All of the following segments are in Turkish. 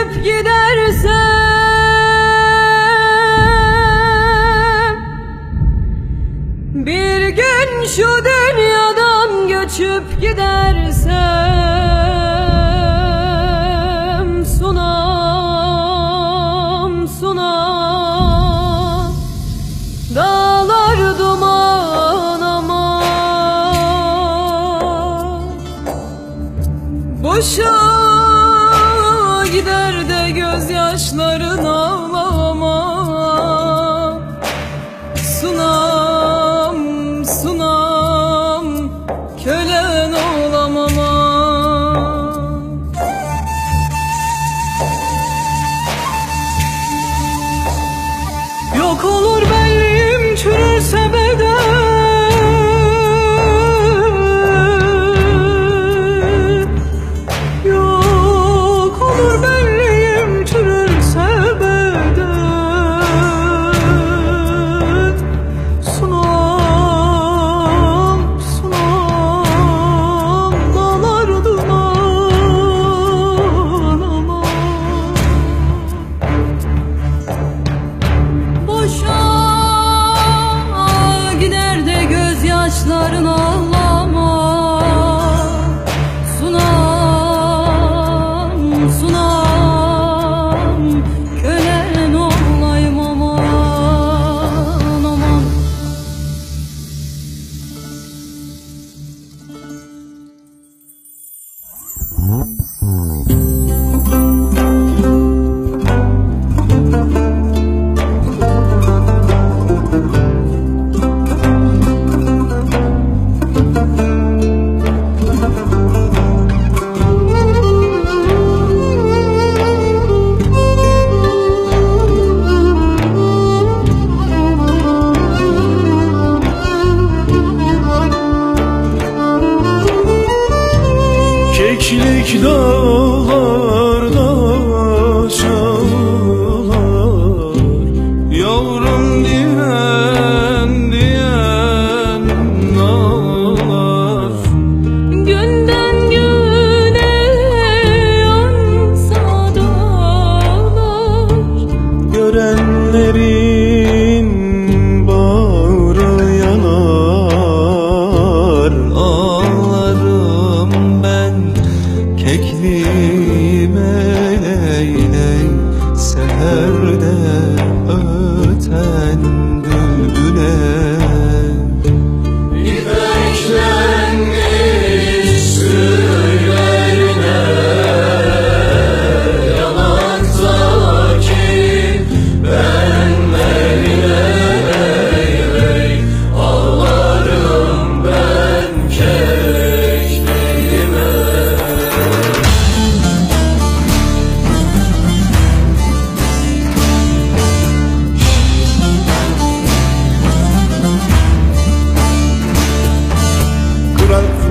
Ölüp gidersem Bir gün şu dünyadan göçüp gidersem Sunam, sunam Dağlar duman ama Boşa saçların al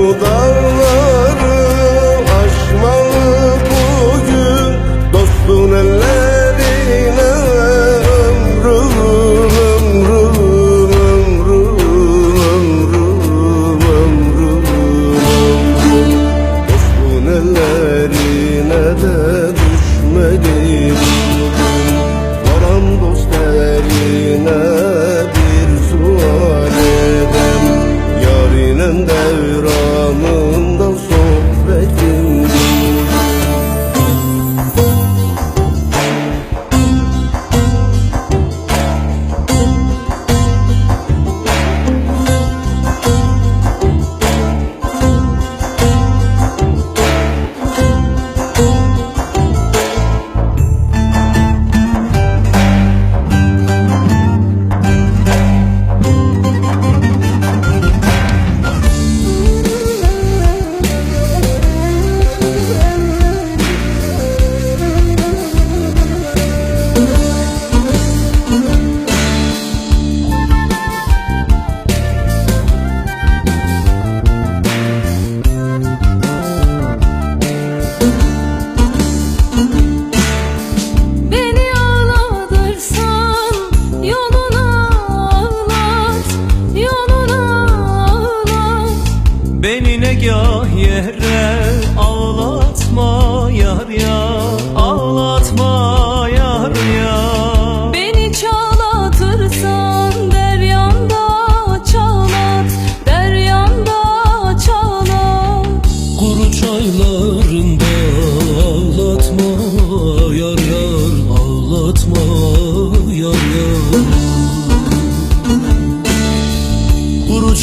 The.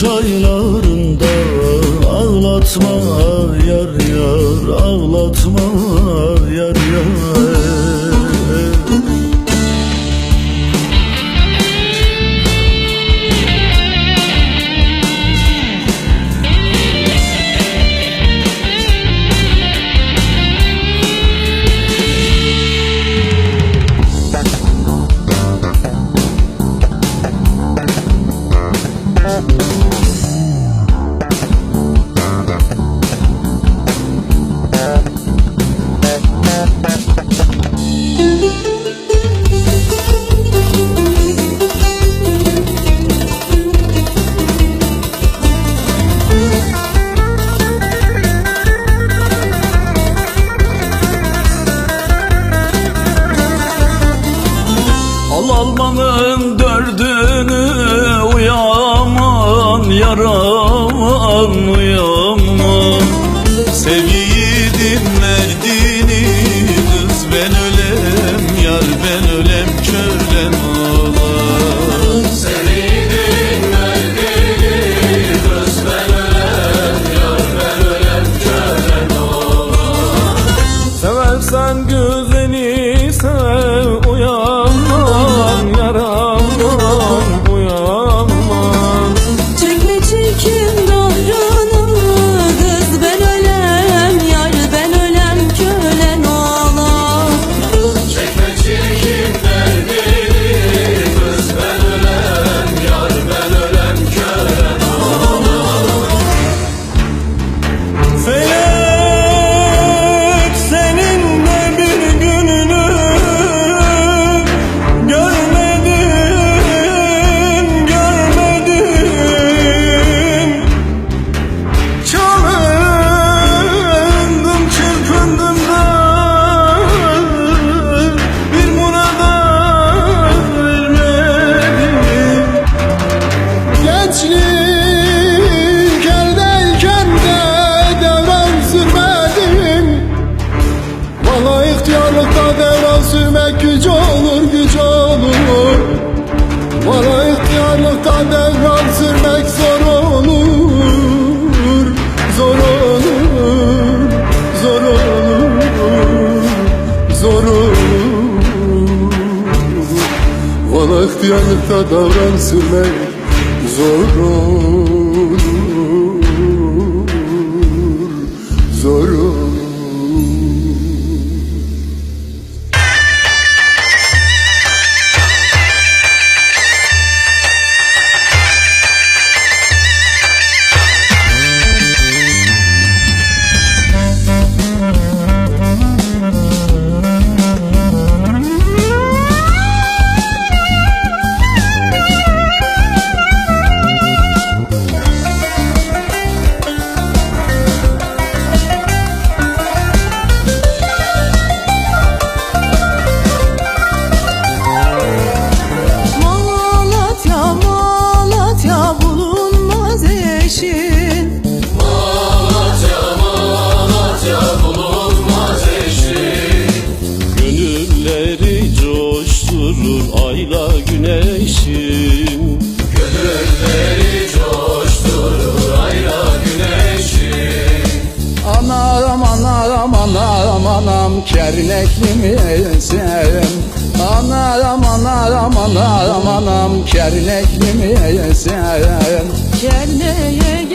çaylarında Ağlatma yar yar ağlatma yar yar. yaram almıyor. Vanahtiyarlıkta davran sürmek zor olur Gönülleri coşturur ayla güneşim Gönülleri coşturur ayla güneşim Anaram anaram anaram anam kerinekli misin? Anaram anaram anaram anam kerinekli misin? Kerneğe